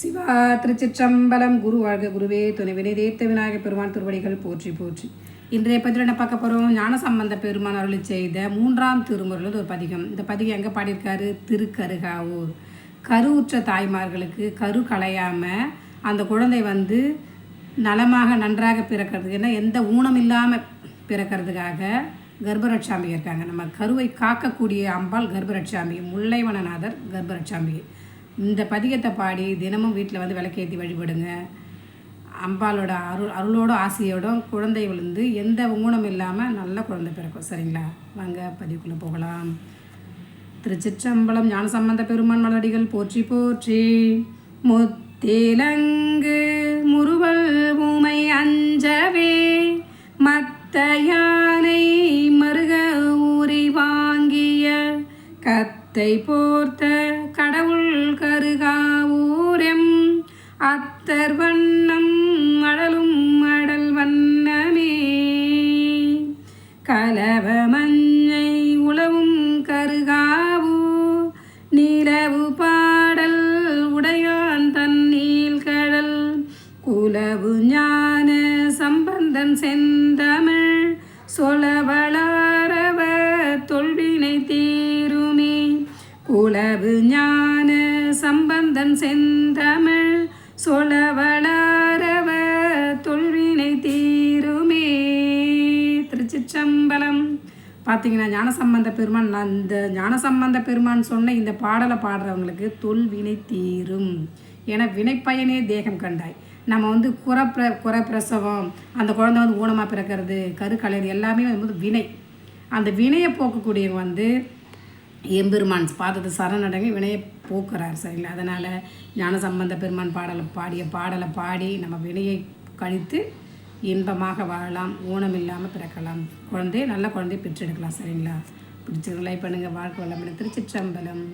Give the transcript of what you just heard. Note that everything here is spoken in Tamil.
சிவா திருச்சிற்றம்பலம் குரு வாழ்க குருவே துணை தேத்த விநாயகர் பெருமான் திருவடிகள் போற்றி போற்றி. இன்றைய பதிவில் என்ன பார்க்க போகிறோம் ஞான சம்பந்த பெருமான் அருளி செய்த மூன்றாம் திருமுறையில் ஒரு பதிகம். இந்த பதிகம் எங்கே பாடியிருக்காரு? திருக்கருகாவூர். கருவுற்ற தாய்மார்களுக்கு கரு களையாமல் அந்த குழந்தை வந்து நலமாக நன்றாக பிறக்கிறதுக்கு ஏன்னா எந்த ஊனம் இல்லாமல் பிறக்கிறதுக்காக கர்ப்பரட்சாம்பிகை இருக்காங்க. நம்ம கருவை காக்கக்கூடிய அம்பாள் கர்ப்பரட்சாம்பிகை முல்லைவனநாதர் கர்ப்பரட்சாம்பிகை. இந்த பதிகத்தை பாடி தினமும் வீட்டில் வந்து விளக்கேற்றி வழிபடுங்க. அம்பாளோட அருள் அருளோட ஆசையோடும் குழந்தை விழுந்து எந்த ஊனம் இல்லாமல் நல்ல குழந்தை பிறக்கும். சரிங்களா? வாங்க பதிவுக்குள்ளே போகலாம். திருச்சிற்றம்பலம் ஞானசம்பந்த பெருமான் மலடிகள் போற்றி போற்றி. முத்திலங்கு முருவல் ஊமை அஞ்சவே மத்த யானை மருக ஊரை வாங்கிய கத்தை போர்த்த காத்தர் வண்ணம் மடலும் மடல் வண்ணமே. கலவ மஞ்சை உளவும் கருகாவூ நிலவு பாடல் உடையான் தண்ணீல் கடல். குலவு ஞான சம்பந்தன் செந்தமிழ் சொலவளாரவ தொல்வினை தீருமே. குலவு ஞான சம்பந்தன் செந்தமிழ் சொலவளாரவ தொல்வினை தீருமே. திருச்சிற்றம்பலம். பார்த்தீங்கன்னா ஞானசம்பந்த பெருமான் நான் இந்த ஞானசம்பந்த பெருமான் சொன்ன இந்த பாடலை பாடுறவங்களுக்கு தொல்வினை தீரும் என வினைப்பயனே தேகம் கண்டாய். நம்ம வந்து குறப்பிர குறப்பிரசவம் அந்த குழந்தை வந்து ஊனமாக பிறக்கிறது கருக்கலையது எல்லாமே வந்து வினை. அந்த வினையை போக்கக்கூடியவங்க வந்து எம்பெருமான் பாதத்தை சரணடங்கி வினையை போக்குறார் சரிங்களா அதனால் ஞான சம்பந்த பெருமான் பாடலை பாடிய பாடலை பாடி நம்ம வினையை கழித்து இன்பமாக வாழலாம் ஊனம் இல்லாமல் பிறக்கலாம். குழந்தைய நல்ல குழந்தைய பெற்றெடுக்கலாம் சரிங்களா பிடிச்சது லைக் பண்ணுங்கள் வாழ்க்கை வளமுடன். திருச்சிற்றம்பலம்.